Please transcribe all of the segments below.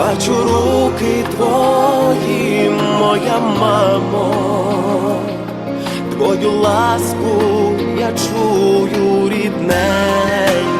бачу руки твої, моя мамо, твою ласку я чую рідненька.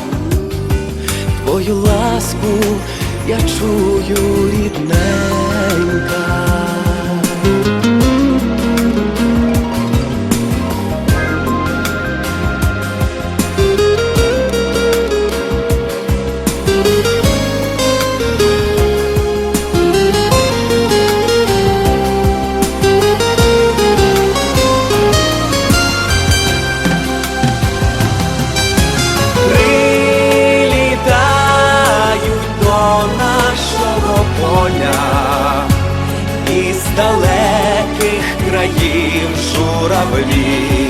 ласку я чую рідненька. Із далеких країв журавлі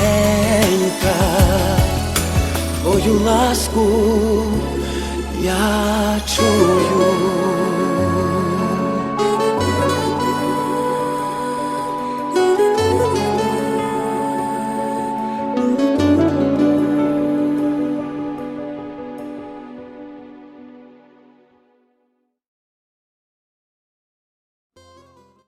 твою ласку я чую.